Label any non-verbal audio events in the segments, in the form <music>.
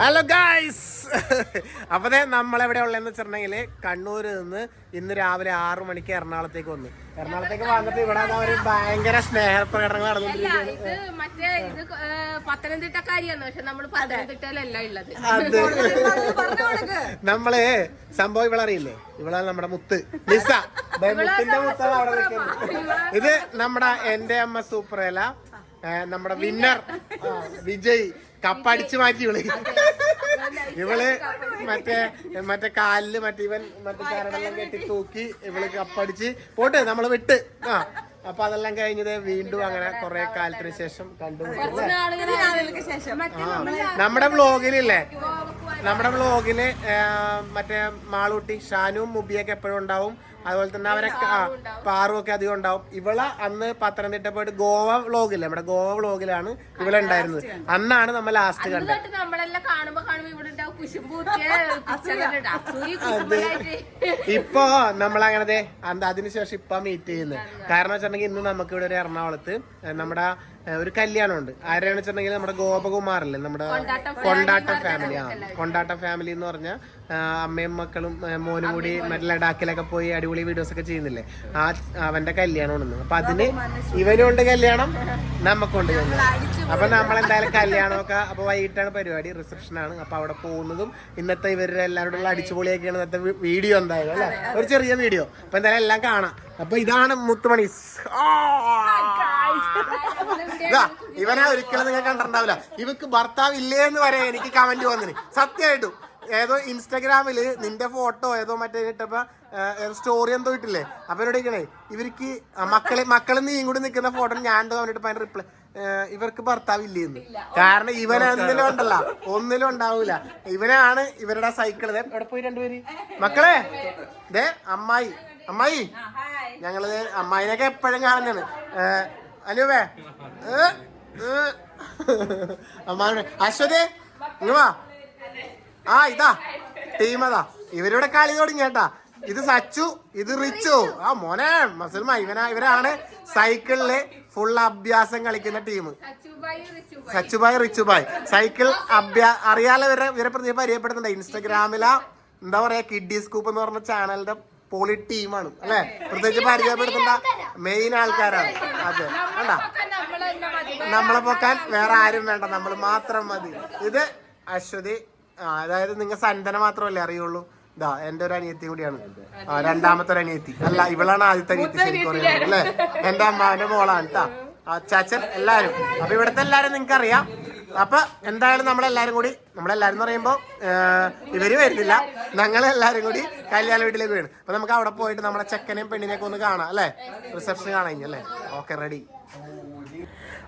Hello guys അപ്പൊ ദേ നമ്മളെവിടെ ഉള്ളതെന്ന് വെച്ചിട്ടുണ്ടെങ്കിൽ കണ്ണൂരിൽ നിന്ന് ഇന്ന് രാവിലെ ആറു മണിക്ക് എറണാകുളത്തേക്ക് വന്നു. എറണാകുളത്തേക്ക് വന്നിട്ട് ഇവിടെ ഒരു ഭയങ്കര സ്നേഹപ്രകടനങ്ങൾ പക്ഷെ <laughs> നമ്മൾ സംഭവം ഉള്ളത് അറിയില്ലേ? ഇവിടെ നമ്മുടെ മുത്ത്. നിസ മുത്തിന്റെ മുത്താണ് അവിടെ നിൽക്കുന്നത്. ഇത് നമ്മുടെ എന്റെ അമ്മ സൂപ്പറേല നമ്മുടെ വിന്നർ. വിജയ്. കപ്പടിച്ചു മാറ്റി ഇവൾ. ഇവൾ മറ്റേ മറ്റേ കാലിൽ മറ്റേ ഇവൻ മറ്റേ കരടെല്ലാം കെട്ടി തൂക്കി ഇവൾ കപ്പടിച്ച്. പോട്ടെ നമ്മൾ വിട്ട്. ആ അപ്പൊ അതെല്ലാം കഴിഞ്ഞത് വീണ്ടും അങ്ങനെ കുറെ കാലത്തിന് ശേഷം കണ്ടു ആ. നമ്മുടെ വ്ളോഗിലില്ലേ നമ്മുടെ വ്ളോഗിൽ മറ്റേ മാളൂട്ടി ഷാനും മുബിയൊക്കെ എപ്പോഴും ഉണ്ടാവും. അതുപോലെ തന്നെ അവരെ പാറും ഒക്കെ അധികം ഉണ്ടാവും. ഇവൾ അന്ന് പത്തനംതിട്ട പോയിട്ട് ഗോവ വ്ളോഗില്ലേ നമ്മുടെ ഗോവ വ്ളോഗിലാണ് ഇവളെ ഉണ്ടായിരുന്നത്. അന്നാണ് നമ്മൾ ലാസ്റ്റ് കണ്ടത്. <laughs> ഇപ്പോ ഇവിടെ അങ്ങനത്തെ അതിനുശേഷം ഇപ്പൊ മീറ്റ് ചെയ്യുന്നത്. കാരണം വെച്ചിട്ടുണ്ടെങ്കിൽ ഇന്ന് നമുക്ക് ഇവിടെ ഒരു എറണാകുളത്ത് നമ്മുടെ ഒരു കല്യാണം ഉണ്ട് ആരാണ് വെച്ചിട്ടുണ്ടെങ്കിൽ നമ്മുടെ ഗോപകുമാറല്ലേ? നമ്മുടെ കൊണ്ടാട്ട ഫാമിലി ആ കൊണ്ടാട്ട ഫാമിലി എന്ന് പറഞ്ഞാൽ അമ്മയും മക്കളും മോനും കൂടി മറ്റേ ലഡാക്കിലൊക്കെ പോയി അടിപൊളി വീഡിയോസ് ഒക്കെ ചെയ്യുന്നില്ലേ? ആ അവന്റെ കല്യാണം ഇന്ന് അപ്പൊ അതിന് ഇവനുണ്ട് കല്യാണം നമുക്കുണ്ട് കല്യാണം. അപ്പൊ നമ്മൾ എന്തായാലും കല്യാണമൊക്കെ അപ്പൊ വൈകിട്ടാണ് പരിപാടി റിസപ്ഷൻ ആണ്. അപ്പൊ അവിടെ പോകുന്നതും ഇന്നത്തെ ഇവരുടെ എല്ലാവരോടുള്ള അടിച്ചുപൊളിയൊക്കെയാണ് ഇന്നത്തെ വീഡിയോ എന്തായാലും അല്ലെ? ഒരു ചെറിയ വീഡിയോ അപ്പൊ എന്തായാലും എല്ലാം കാണാം. അപ്പൊ ഇതാണ് മുത്തുമണി. ഇവനെ ഒരിക്കലും നിങ്ങൾ കണ്ടിട്ടുണ്ടാവില്ല. ഇവക്ക് ഭർത്താവ് ഇല്ലേ എന്ന് വരെ എനിക്ക് കമന്റ് വന്നിന്. സത്യമായിട്ടും. ഏതോ ഇൻസ്റ്റാഗ്രാമിൽ നിന്റെ ഫോട്ടോ ഏതോ മറ്റേ ഇട്ടപ്പോ സ്റ്റോറി എന്തോ ഇട്ടില്ലേ? അപ്പൊ എന്നോട് ഇരിക്കണേ ഇവർക്ക് മക്കളെ മക്കളെ നീയും കൂടി നിൽക്കുന്ന ഫോട്ടോ ഞാൻ എന്തോ കണ്ടിട്ട് അതിന്റെ റിപ്ലൈ ഇവർക്ക് ഭർത്താവ് ഇല്ലേന്ന് കാരണം ഇവൻ എന്തിലും ഉണ്ടല്ല. ഒന്നിലും ഉണ്ടാവൂല. ഇവനാണ് ഇവരുടെ സൈക്കിൾ എവിടെ പോയി രണ്ടുപേര്? മക്കളെ ദേ അമ്മായി. അമ്മായി. ഞങ്ങൾ അമ്മായിനൊക്കെ എപ്പോഴും കാണുന്നതാണ്. അനുവേ അമ്മാവിടെ അശ്വതി ഇങ്ങുവാ ആ ഇതാ. ടീം അതാ. ഇവരുടെ കളി തുടങ്ങി കേട്ടാ. ഇത് സച്ചു ഇത് റിച്ചു. ആ മോനെ മസൽമാ ഇവനാ ഇവരാണ് സൈക്കിളിൽ ഫുൾ അഭ്യാസം കളിക്കുന്ന ടീം. സച്ചുബായ് റിച്ചുബായ്. സൈക്കിൾ അഭ്യാ അറിയാലോ ഇവരെ ഇവരെ പ്രതി പരിചയപ്പെടുന്നുണ്ട് ഇൻസ്റ്റഗ്രാമിലാ എന്താ പറയാ കിഡ്ഡി സ്കൂപ്പ് എന്ന് പറഞ്ഞ ചാനലിന്റെ പോളി ടീമാണ് അല്ലെ? പ്രത്യേകിച്ച് പരിചയപ്പെടുത്തേണ്ട മെയിൻ ആൾക്കാരാണ്. അതെ. കണ്ടാ? നമ്മൾ പൊക്കാൻ വേറെ ആരും വേണ്ട. നമ്മൾ മാത്രം മതി. ഇത് അശ്വതി അതായത് നിങ്ങൾ സന്തന മാത്രമല്ലേ അറിയുള്ളൂ? ഇതാ എന്റെ ഒരു അനിയത്തി കൂടിയാണ്. രണ്ടാമത്തെ ഒരു അനിയത്തി. അല്ല ഇവളാണ് ആദ്യത്തെ അനിയത്തി ശരിക്കും അല്ലേ? എന്റെ അമ്മാവിന്റെ മോളാണ് കേട്ടാ ചാച്ചൻ എല്ലാരും അപ്പൊ ഇവിടുത്തെ എല്ലാരും നിങ്ങൾക്ക് അറിയാം അപ്പൊ എന്തായാലും നമ്മളെല്ലാരും കൂടി നമ്മളെല്ലാരും എന്ന് പറയുമ്പോ ഇവർ വരുന്നില്ല. ഞങ്ങളെല്ലാരും കൂടി കല്യാണ വീട്ടിലേക്ക് വീണ് അപ്പൊ നമുക്ക് അവിടെ പോയിട്ട് നമ്മുടെ ചെക്കനെയും പെണ്ണിനെയൊക്കെ ഒന്ന് കാണാം അല്ലേ? റിസപ്ഷൻ കാണാൻ അല്ലേ? ഓക്കെ റെഡി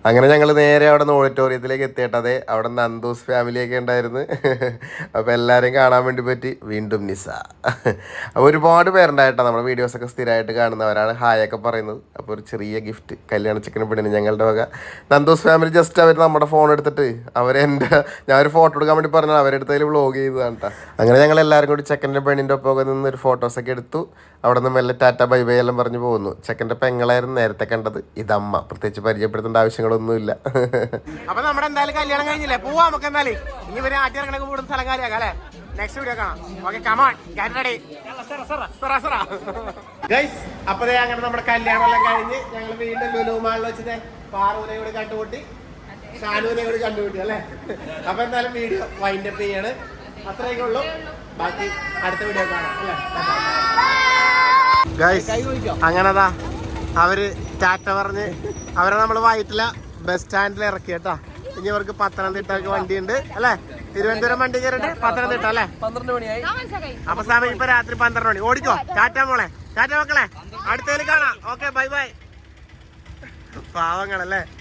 അങ്ങനെ ഞങ്ങൾ നേരെ അവിടെ നിന്ന് ഓഡിറ്റോറിയത്തിലേക്ക് എത്തിയിട്ടതെ അവിടെ നന്ദൂസ് ഫാമിലിയൊക്കെ ഉണ്ടായിരുന്നു. <laughs> അപ്പോൾ എല്ലാവരെയും കാണാൻ വേണ്ടി പറ്റി. വീണ്ടും നിസ. <laughs> അപ്പോൾ ഒരുപാട് പേരുണ്ടായിട്ടോ നമ്മുടെ വീഡിയോസൊക്കെ സ്ഥിരമായിട്ട് കാണുന്നവരാണ്. ഹായൊക്കെ പറയുന്നത്. അപ്പോൾ ഒരു ചെറിയ ഗിഫ്റ്റ് കല്യാണ ചിക്കൻ പെണ്ണിന് ഞങ്ങളുടെ വക. നന്ദൂസ് ഫാമിലി ജസ്റ്റ് അവർ നമ്മുടെ ഫോൺ എടുത്തിട്ട് അവരെന്റെ ഞാൻ ഒരു ഫോട്ടോ എടുക്കാൻ വേണ്ടി പറഞ്ഞാൽ അവരെടുത്തതിൽ വ്ളോഗ് ചെയ്തതാണ് കേട്ടോ അങ്ങനെ ഞങ്ങൾ എല്ലാവരും കൂടി ചെക്കന്റെ പെണ്ണിന്റെ ഒപ്പം നിന്ന് ഒരു ഫോട്ടോസൊക്കെ എടുത്തു. അവിടെ നിന്ന് മെല്ലെ ടാറ്റ ബൈ ബൈ എല്ലാം പറഞ്ഞു പോകുന്നു. ചെക്കന്റെ പെങ്ങളായിരുന്നു നേരത്തെ കണ്ടത്. ഇതമ്മ. പ്രത്യേകിച്ച് പരിചയപ്പെടുത്തേണ്ട ആവശ്യങ്ങളൊന്നുമില്ല. അപ്പൊ നമ്മുടെ എന്തായാലും കല്യാണം കഴിഞ്ഞില്ലേ? പോവാ നമുക്ക് എന്തായാലും. ഇനി ഇവർ ആട്ടി ഇറങ്ങണ കൂടുന്ന സ്ഥലം കാര്യമാക്കാം അല്ലേ? നെക്സ്റ്റ് വീഡിയോ കാണാം. ഓക്കെ കമാൺ റെഡി അപ്പൊ ദേ അങ്ങനെ നമ്മുടെ കല്യാണം എല്ലാം കഴിഞ്ഞ് ഞങ്ങൾ വീണ്ടും ലുലുമാളിൽ വെച്ചിട്ട് പാറുവിനെ കൂടി കണ്ടുകൂട്ടി ഷാനുവിനെ കൂടി കണ്ടുകൂട്ടി അല്ലേ? അപ്പൊ എന്തായാലും വീഡിയോ വൈൻഡ് അപ്പ് ചെയ്യാണ്. അത്രയൊക്കെ ഉള്ളൂ. ബാക്കി അടുത്ത വീഡിയോ കാണാം അല്ലേ? ഗൈസ് അങ്ങനതാ. അവർ ടാറ്റ പറഞ്ഞ് അവരെ നമ്മൾ വൈറ്റില ബസ് സ്റ്റാൻഡിൽ ഇറക്കി കേട്ടാ. ഇനി അവർക്ക് വണ്ടി ഉണ്ട് അല്ലേ? തിരുവനന്തപുരം വണ്ടി കയറിട്ട് പത്തനംതിട്ട അല്ലേ? പന്ത്രണ്ട് മണിയായി. അപ്പൊ സമയം ഇപ്പൊ രാത്രി പന്ത്രണ്ട് മണി. ഓടിക്കോ. ടാറ്റ മോളെ ടാറ്റ മക്കളെ അടുത്തതിൽ കാണാം. Okay bye bye പാവങ്ങളല്ലേ?